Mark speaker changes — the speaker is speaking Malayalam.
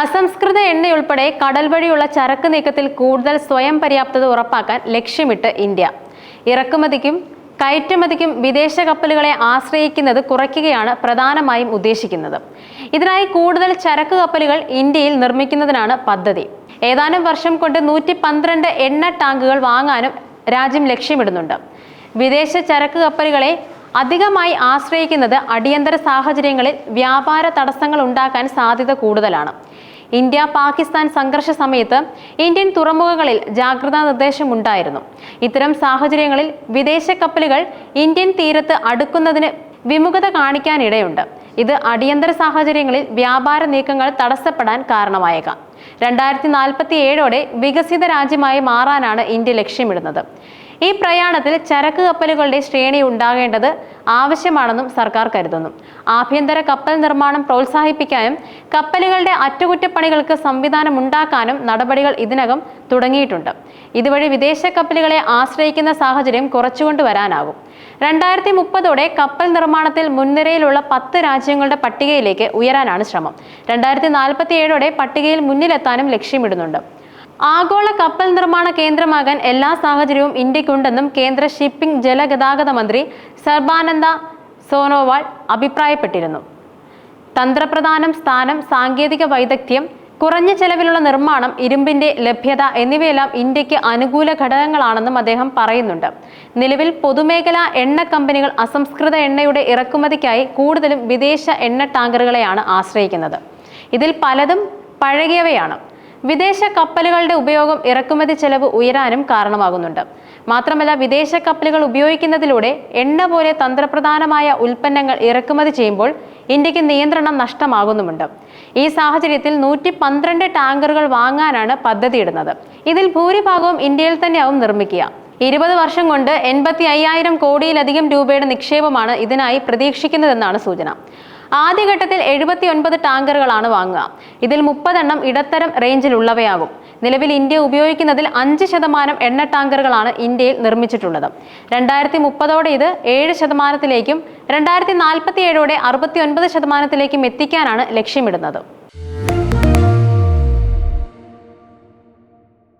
Speaker 1: അസംസ്കൃത എണ്ണയുൾപ്പെടെ കടൽ വഴിയുള്ള ചരക്ക് നീക്കത്തിൽ കൂടുതൽ സ്വയം പര്യാപ്തത ഉറപ്പാക്കാൻ ലക്ഷ്യമിട്ട് ഇന്ത്യ. ഇറക്കുമതിക്കും കയറ്റുമതിക്കും വിദേശ കപ്പലുകളെ ആശ്രയിക്കുന്നത് കുറയ്ക്കുകയാണ് പ്രധാനമായും ഉദ്ദേശിക്കുന്നത്. ഇതിനായി കൂടുതൽ ചരക്ക് കപ്പലുകൾ ഇന്ത്യയിൽ നിർമ്മിക്കുന്നതിനാണ് പദ്ധതി. ഏതാനും വർഷം കൊണ്ട് നൂറ്റി പന്ത്രണ്ട് എണ്ണ ടാങ്കുകൾ വാങ്ങാനും രാജ്യം ലക്ഷ്യമിടുന്നുണ്ട്. വിദേശ ചരക്ക് കപ്പലുകളെ അധികമായി ആശ്രയിക്കുന്നത് അടിയന്തര സാഹചര്യങ്ങളിൽ വ്യാപാര തടസ്സങ്ങൾ ഉണ്ടാക്കാൻ സാധ്യത കൂടുതലാണ്. ഇന്ത്യ പാകിസ്ഥാൻ സംഘർഷ സമയത്ത് ഇന്ത്യൻ തുറമുഖങ്ങളിൽ ജാഗ്രതാ നിർദ്ദേശം ഉണ്ടായിരുന്നു ഇത്തരം സാഹചര്യങ്ങളിൽ വിദേശ കപ്പലുകൾ ഇന്ത്യൻ തീരത്ത് അടുക്കുന്നതിന് വിമുഖത കാണിക്കാനിടയുണ്ട്. ഇത് അടിയന്തര സാഹചര്യങ്ങളിൽ വ്യാപാര നീക്കങ്ങൾ തടസ്സപ്പെടാൻ കാരണമായേക്കാം. രണ്ടായിരത്തി നാൽപ്പത്തി ഏഴോടെ വികസിത രാജ്യമായി മാറാനാണ് ഇന്ത്യ ലക്ഷ്യമിടുന്നത്. ഈ പ്രയാണത്തിൽ ചരക്ക് കപ്പലുകളുടെ ശ്രേണി ഉണ്ടാകേണ്ടത് ആവശ്യമാണെന്നും സർക്കാർ കരുതുന്നു. ആഭ്യന്തര കപ്പൽ നിർമ്മാണം പ്രോത്സാഹിപ്പിക്കാനും കപ്പലുകളുടെ അറ്റകുറ്റപ്പണികൾക്ക് സംവിധാനം ഉണ്ടാക്കാനും നടപടികൾ ഇതിനകം തുടങ്ങിയിട്ടുണ്ട്. ഇതുവഴി വിദേശ കപ്പലുകളെ ആശ്രയിക്കുന്ന സാഹചര്യം കുറച്ചുകൊണ്ടുവരാനാകും. രണ്ടായിരത്തി മുപ്പതോടെ കപ്പൽ നിർമ്മാണത്തിൽ മുൻനിരയിലുള്ള പത്ത് രാജ്യങ്ങളുടെ പട്ടികയിലേക്ക് ഉയരാനാണ് ശ്രമം. രണ്ടായിരത്തി നാൽപ്പത്തി ഏഴോടെ പട്ടികയിൽ മുന്നിലെത്താനും ലക്ഷ്യമിടുന്നുണ്ട്. ആഗോള കപ്പൽ നിർമ്മാണ കേന്ദ്രമാകാൻ എല്ലാ സാഹചര്യവും ഇന്ത്യക്കുണ്ടെന്നും കേന്ദ്ര ഷിപ്പിംഗ് ജലഗതാഗത മന്ത്രി സർബാനന്ദ സോനോവാൾ അഭിപ്രായപ്പെട്ടിരുന്നു. തന്ത്രപ്രധാനം സ്ഥാനം സാങ്കേതിക വൈദഗ്ധ്യം കുറഞ്ഞ ചെലവിലുള്ള നിർമ്മാണം ഇരുമ്പിന്റെ ലഭ്യത എന്നിവയെല്ലാം ഇന്ത്യയ്ക്ക് അനുകൂല ഘടകങ്ങളാണെന്നും അദ്ദേഹം പറയുന്നുണ്ട്. നിലവിൽ പൊതുമേഖലാ എണ്ണ കമ്പനികൾ അസംസ്കൃത എണ്ണയുടെ ഇറക്കുമതിക്കായി കൂടുതലും വിദേശ എണ്ണ ടാങ്കറുകളെയാണ് ആശ്രയിക്കുന്നത്. ഇതിൽ പലതും പഴകിയവയാണ്. വിദേശ കപ്പലുകളുടെ ഉപയോഗം ഇറക്കുമതി ചെലവ് ഉയരാനും കാരണമാകുന്നുണ്ട്. മാത്രമല്ല വിദേശ കപ്പലുകൾ ഉപയോഗിക്കുന്നതിലൂടെ എണ്ണ പോലെ തന്ത്രപ്രധാനമായ ഉൽപ്പന്നങ്ങൾ ഇറക്കുമതി ചെയ്യുമ്പോൾ ഇന്ത്യയ്ക്ക് നിയന്ത്രണം നഷ്ടമാകുന്നുമുണ്ട്. ഈ സാഹചര്യത്തിൽ നൂറ്റി പന്ത്രണ്ട് ടാങ്കറുകൾ വാങ്ങാനാണ് പദ്ധതിയിടുന്നത്. ഇതിൽ ഭൂരിഭാഗവും ഇന്ത്യയിൽ തന്നെയാവും നിർമ്മിക്കുക. ഇരുപത് വർഷം കൊണ്ട് എൺപത്തി അയ്യായിരം കോടിയിലധികം രൂപയുടെ നിക്ഷേപമാണ് ഇതിനായി പ്രതീക്ഷിക്കുന്നതെന്നാണ് സൂചന. ആദ്യഘട്ടത്തിൽ എഴുപത്തി ഒൻപത് ടാങ്കറുകളാണ് വാങ്ങുക. ഇതിൽ മുപ്പതെണ്ണം ഇടത്തരം റേഞ്ചിലുള്ളവയാകും. നിലവിൽ ഇന്ത്യ ഉപയോഗിക്കുന്നതിൽ അഞ്ച് ശതമാനം എണ്ണ ടാങ്കറുകളാണ് ഇന്ത്യയിൽ നിർമ്മിച്ചിട്ടുള്ളത്. രണ്ടായിരത്തി മുപ്പതോടെ ഇത് ഏഴ് ശതമാനത്തിലേക്കും രണ്ടായിരത്തി നാൽപ്പത്തി ഏഴോടെ അറുപത്തി ഒൻപത് ശതമാനത്തിലേക്കും എത്തിക്കാനാണ് ലക്ഷ്യമിടുന്നത്.